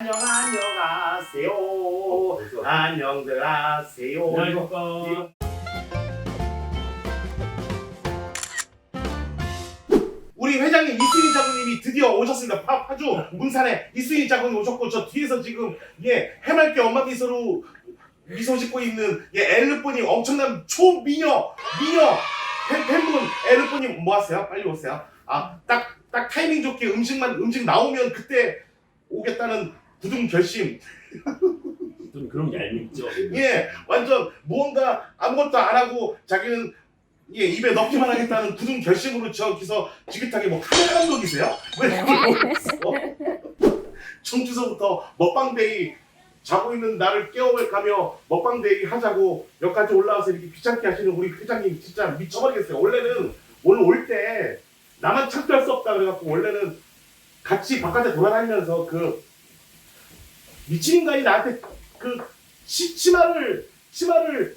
안녕 안녕하세요. 벌써. 안녕들 하세요. 우리 회장님 이수인 장군님이 드디어 오셨습니다. 파, 파주 문산에 이수인 장군님 오셨고 저 뒤에서 지금 예 해맑게 엄마 미소로 미소 짓고 있는 예 엘르포님 엄청난 초미녀 미녀 팬, 팬분 엘르포님 뭐 하세요? 빨리 오세요. 아 딱 딱 타이밍 좋게 음식만 음식 나오면 그때 오겠다는 굳은 결심. 좀 그런 게 얄밉죠. 예 완전 무언가 아무것도 안 하고 자기는 예 입에 넣기만 하겠다는 굳은 결심으로 저기서 지긋하게 뭐 카메라 감독이세요? 왜 그걸 못했어? 청주서부터 먹방데이 자고 있는 나를 깨워가며 먹방데이 하자고 여기까지 올라와서 이렇게 귀찮게 하시는 우리 회장님 진짜 미쳐버리겠어요. 원래는 오늘 올 때 나만 창피할 수 없다 그래갖고 원래는 같이 바깥에 돌아다니면서 그 미친 인간이 나한테 그 치, 치마를 치마를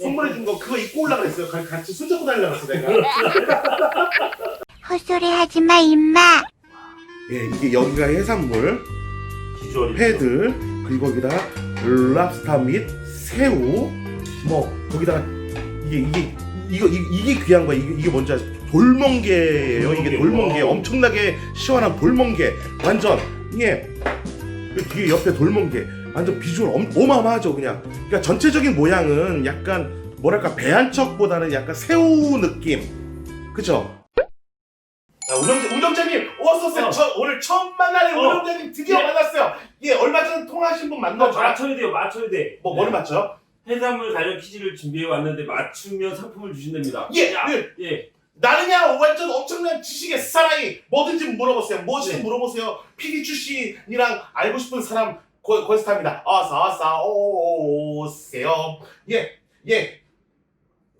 선물해 준 거 그거 입고 올라 그랬어요. 가- 같이 손 잡고 다니려 그랬어 내가. 헛소리 하지 마, 임마. 예, 이게 여기가 해산물, 비주얼이. 회들, 그리고 여기다 랍스타 및 새우, 뭐 거기다가 이게 이게 이거 이, 이게 귀한 거야. 이게 이게 뭔지 아세요? 돌멍게예요. 이게 돌멍게. 돌멍게, 와. 엄청나게 시원한 돌멍게, 완전 이게 그 뒤에 옆에 돌멍게, 완전 비주얼 엄, 어마어마하죠, 그냥. 그러니까 전체적인 모양은 약간 뭐랄까 배한척보다는 약간 새우 느낌, 그죠? 자, 우정, 우정자님, 어서 오세요. 어. 저 오늘 처음 만나는 어. 우정자님 드디어 네. 만났어요. 예, 얼마 전에 통화하신 분너 만나죠? 맞춰야 돼요. 맞춰야 돼. 뭐, 뭐를 맞죠? 해산물 가격 퀴즈를 준비해 왔는데 맞추면 상품을 주신답니다. 예, 야, 예. 예. 나느냐, 완전 엄청난 지식의 사나이. 뭐든지 물어보세요. 무엇이든 네. 물어보세요. PD 출신이랑 알고 싶은 사람 고, 고스타입니다. 어서, 어서 오세요. 예, 예.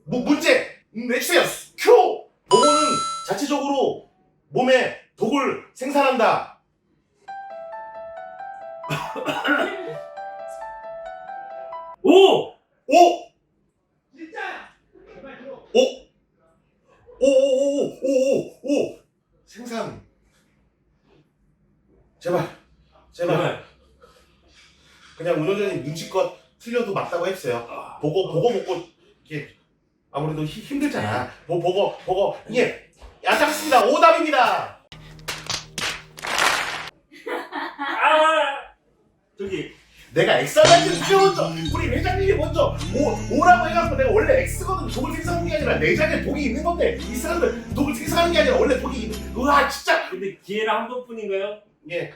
뭐, 문제 내주세요. 큐! 보고는 자체적으로 몸에 독을 생산한다. 오! 오! 오! 오 오오오오오오. 생산 제발 제발. 제발. 그냥 운전자님 눈치껏 틀려도 맞다고 했어요. 아, 보고 보고 먹고 이게 아무래도 히- 힘들잖아. 보, 보고 보고. 예 야장습니다. 오답입니다. 아! 저기 내가 X하는지 누가 먼저 우리 회장님이 먼저 오, 오라고 해갖고 내가 원래 X거든. 독을 생산하는 게 아니라 내장에 독이 있는 건데 이 사람들 독을 생산하는 게 아니라 원래 독이 있는 우와 진짜. 근데 기회는 한 번뿐인가요? 예.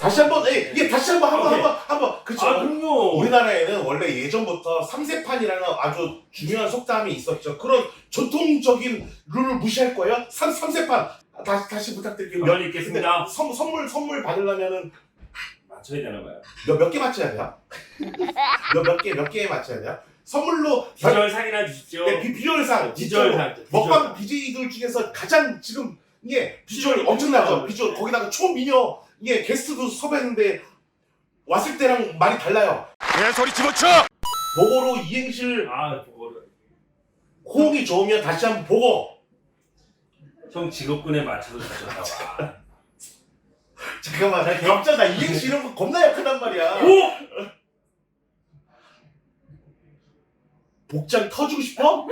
다시 한번 예, 예 다시 한번 한번. 한번 한번. 그쵸? 아, 그럼요. 우리나라에는 원래 예전부터 삼세판이라는 아주 중요한 속담이 있었죠. 그런 전통적인 룰을 무시할 거예요? 삼 삼세판. 다시 다시 부탁드릴게요. 면 있겠습니다. 선, 선물 선물 받으려면은 맞춰야 되나 봐요. 몇몇개 맞춰야 돼요 몇몇개 몇 개 맞춰야 돼요 선물로 결- 비주얼 상이나 주십시오. 네, 비, 비주얼상 비주얼 상. 먹방 BJ들 중에서 가장 지금 예 비주얼 비주얼 엄청나죠 비주얼. 비주얼 거기다가 초미녀 예 게스트도 섭외했는데 왔을 때랑 많이 달라요 개소리 집어쳐! 보고로 이행실 아, 그거를. 호응이 좋으면 다시 한번 보고 형 직업군에 맞춰서 봐. 잠깐만 나 갑자기 나 이행실 이런 거 겁나 약하단 말이야. 오! 복장 터주고 싶어?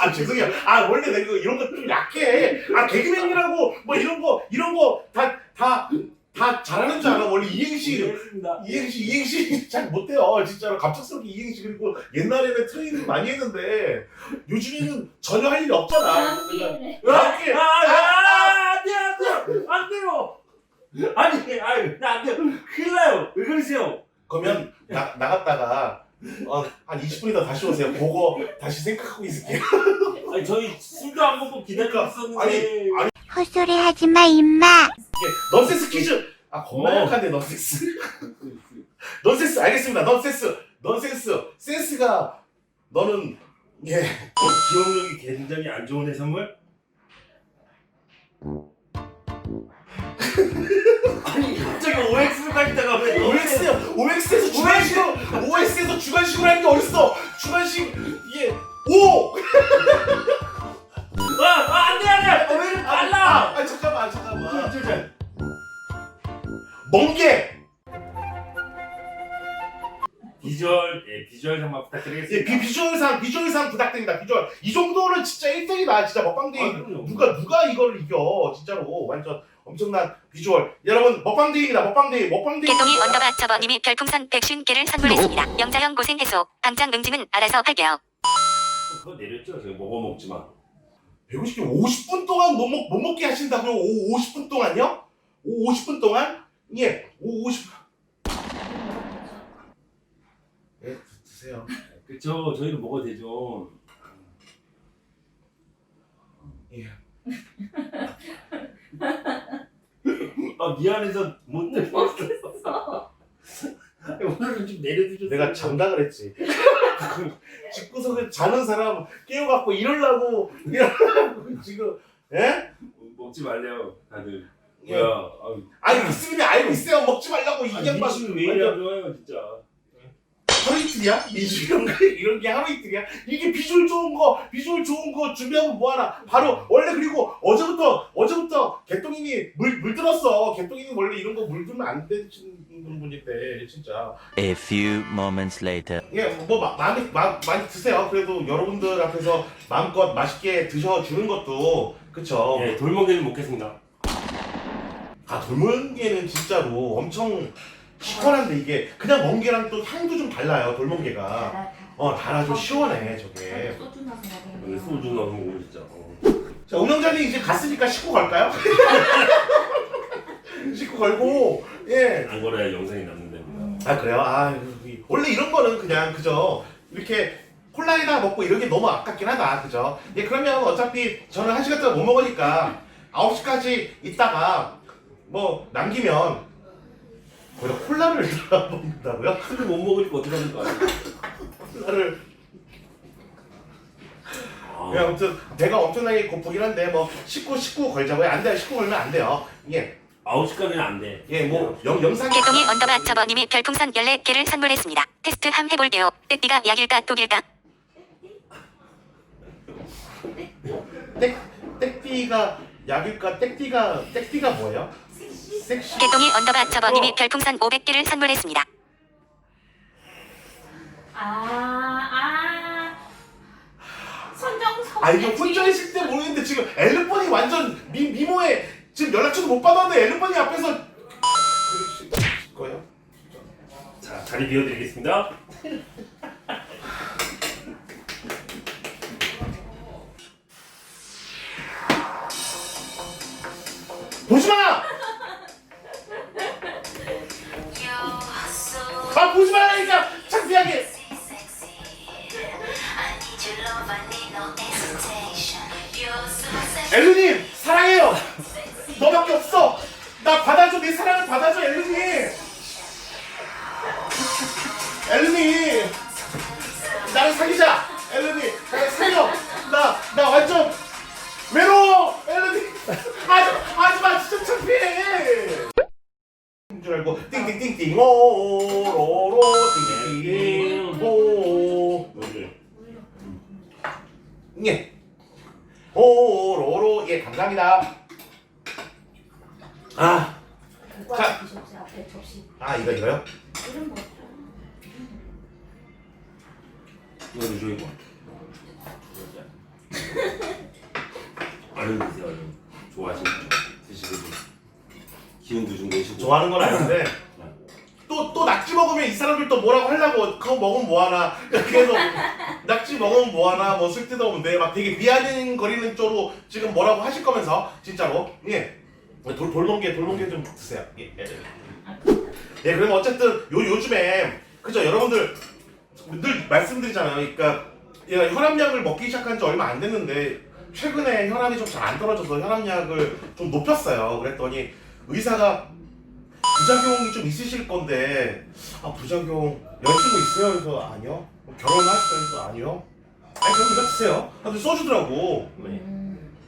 아 죄송해요. 아 원래 내가 이런 거 좀 약해. 아 개그맨이라고 뭐 이런 거 이런 거 다 다 다 잘하는 줄 알아. 원래 이행실 했습니다. 이행시 이행시 잘 못해요. 진짜로 갑작스럽게 이행시 그리고 옛날에는 트레이닝 많이 했는데 요즘에는 전혀 할 일이 없잖아. 그러니까 이렇게 아, 아, 안 돼, 안 돼, 안 돼요. 아니, 아유, 나안 돼요. 큰일 나요. 왜 그러세요? 그러면 나, 나갔다가 어, 한 20분 있다 다시 오세요 보고 다시 생각하고 있을게요 아니, 저희 술도 안 먹고 기다리고 그러니까, 있었는데. 아니, 헛소리 하지 마, 임마. 예, 넌센스 퀴즈 아 겁나 어. 약한데 넌센스 넌센스 알겠습니다 넌센스 넌센스 센스가 너는 예 기억력이 굉장히 안 좋은 해산물? 아니, 갑자기 OX를 가지다가 왜 OX OX에서 주관식으로 OX에서 주관식으로 하는 게 어딨어 주관식 예 오! 아, 아, 안 돼, 안 돼! 왜 이렇게 아, 빨라! 아, 아 잠깐만 잠깐만 저, 저, 저. 멍게 비주얼 예 비주얼 한번 예, 부탁드리겠습니다. 비, 비주얼상 비주얼상 부탁드립니다 비주얼 이 정도는 진짜 1등이다 진짜 먹방데이 아, 그럼요. 누가 누가 이걸 이겨 진짜로 완전 엄청난 비주얼 여러분 먹방데이입니다 먹방데이 먹방데이 개똥이 언더바 저버님이 별풍선 150개를 선물했습니다. 영자형 고생 해소. 당장 응징은 알아서 할게요. 그거 내렸죠. 제가 먹어 먹지만. 150개 50분 동안 못, 먹, 못 먹게 하신다고요? 오, 50분 동안요? 오, 50분 동안? 예, 오, 50. 예, 드세요. 그쵸. 저희도 먹어도 되죠. 예. 아 미안해서 못 내렸어. 오늘은 좀 내려주셨어요. 내가 잔다 그랬지. 집구석에 자는 사람 깨워갖고 이러려고 지금, 예? 먹지 말래요. 다들. 예. 뭐야. 아유, 아니, 있으면 알고 있어요. 먹지 말라고 이 아니, 양반. 민심이 왜 이래 좋아요 진짜. 하루 이틀이야? 이 이런 거 이런 게 하루 이틀이야? 이게 비주얼 좋은 거 비주얼 좋은 거 준비하면 뭐하나? 바로 원래 그리고 어제부터 어제부터 개똥이니 물 물들었어. 개똥이니 원래 이런 거 물들면 안 되는 분인데 진짜. A few moments later. 예, 뭐 마, 많이 마, 많이 드세요. 그래도 여러분들 앞에서 마음껏 맛있게 드셔 주는 것도 그쵸. 예 돌멍게는 먹겠습니다. 아 돌멍게는 진짜로 엄청 시원한데 이게 그냥 멍게랑 또 향도 좀 달라요. 돌멍게가. 어 달아 좀 시원해 저게. 소주 나서 먹으면 소주 넣고 진짜. 어. 자, 운영자님 이제 갔으니까 씻고 갈까요? 씻고 걸고, 예. 안 걸어야 영상이 남는 됩니다. 아, 그래요? 아, 이- 원래 이런 거는 그냥, 그죠? 이렇게 콜라에다 먹고 이런 게 너무 아깝긴 하다, 그죠? 예, 그러면 어차피 저는 한 시간 동안 못 먹으니까 9시까지 있다가 뭐 남기면 거기다 콜라를 먹는다고요? 술을 못 먹으니까 어떡합니까? 콜라를. 아, 예, 아무튼 배가 엄청나게 고프긴 한데 뭐 씻고 씻고 걸자고요. 안 돼요. 씻고 걸면 안 돼요. 예. 9시까지는 안 돼. 예, 뭐 영, 영상이 개똥이 언더바 저버님이 별풍선 14개를 선물했습니다. 테스트 함 해볼게요. 떼띠가 약일까 독일까? 땡, 땡띠가 약일까? 땡띠가 땡띠가 뭐예요? 개똥이 언더바 저버님이 어. 별풍선 500개를 선물했습니다. 아 아 손정성 아 이게 혼자 있을 때 모르겠는데 지금 엘르펀이 완전 미, 미모에 지금 연락처도 못 받았는데 엘르펀이 앞에서 그러실 거예요? 자 자리 비워드리겠습니다. 엘루님 사랑해요. 너밖에 없어. 나 받아줘 내 사랑을 받아줘 엘루님. 엘루님 나를 사귀자. 엘루님 나를 살려. 나나 완전 외로워 엘루님. 하지 하지마 진짜 창피해. 줄 알고 띵띵띵띵 오로로 띵띵띵 오 오늘 예. 감사합니다. 아, 자. 오빠 접시 앞에 접시 아 이거 이거요? 이런 거 이거 줘 이거. 얼른 드세요 얼른. 좋아하시는 거 드시고 좀 기운도 좀 내시고. 좋아하는 건 아닌데 또 또 낙지 먹으면 이 사람들 또 뭐라고 하려고 그거 먹으면 뭐하나 계속 낙지 먹으면 뭐하나? 뭐 쓸데없는데 막 되게 미안거리는 쪽으로 지금 뭐라고 하실 거면서 진짜로? 예. 돌, 돌멍게 돌멍게 좀 드세요. 예, 예. 예 그럼 어쨌든 요 요즘에 그죠? 여러분들 늘 말씀드리잖아요. 그러니까 얘가 혈압약을 먹기 시작한 지 얼마 안 됐는데 최근에 혈압이 좀 잘 안 떨어져서 혈압약을 좀 높였어요. 그랬더니 의사가 부작용이 좀 있으실 건데 아 부작용 여자친구 있어요? 그래서 아니요 결혼하셨어요? 그래서 아니요 아니 그럼 이거 드세요 하여튼 써주더라고 네.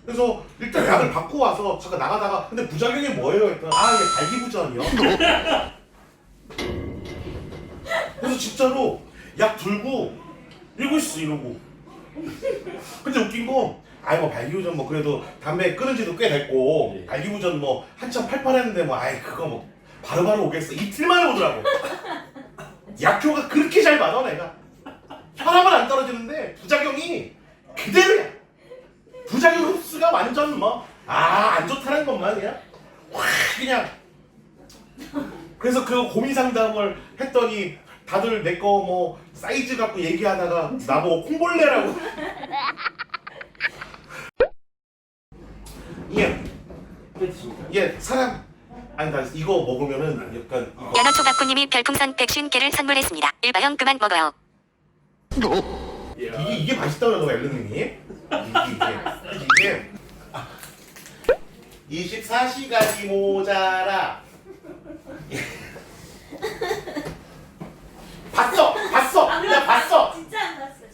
그래서 일단 약을 받고 와서 잠깐 나가다가 근데 부작용이 뭐예요? 했더니 아 이게 발기부전이요 그래서 진짜로 약 들고 이러고 있어 이러고 근데 웃긴 거 아이 뭐 발기부전 뭐 그래도 담배 끊은 지도 꽤 됐고 네. 발기부전 뭐 한참 팔팔했는데 뭐 아이 그거 뭐 바로바로 오겠어. 이틀 만에 오더라고. 약효가 그렇게 잘 받아 내가. 혈압은 안 떨어지는데 부작용이 그대로야. 부작용 흡수가 완전 뭐 아 안 좋다는 것만 그냥 확 그냥. 그래서 그 고민 상담을 했더니 다들 내 거 뭐 사이즈 갖고 얘기하다가 나보고 콩벌레라고. 예? 예 사람 아니 나 이거 먹으면은 네. 약간 어. 이거 연어초밥꾼님이 별풍선 백신 개를 선물했습니다. 일바형 그만 먹어요. 어? 이게, 이게 맛있다는 엘런님이? 이게 이게. 24시간이 아. 모자라. 봤어 봤어. 나 봤어.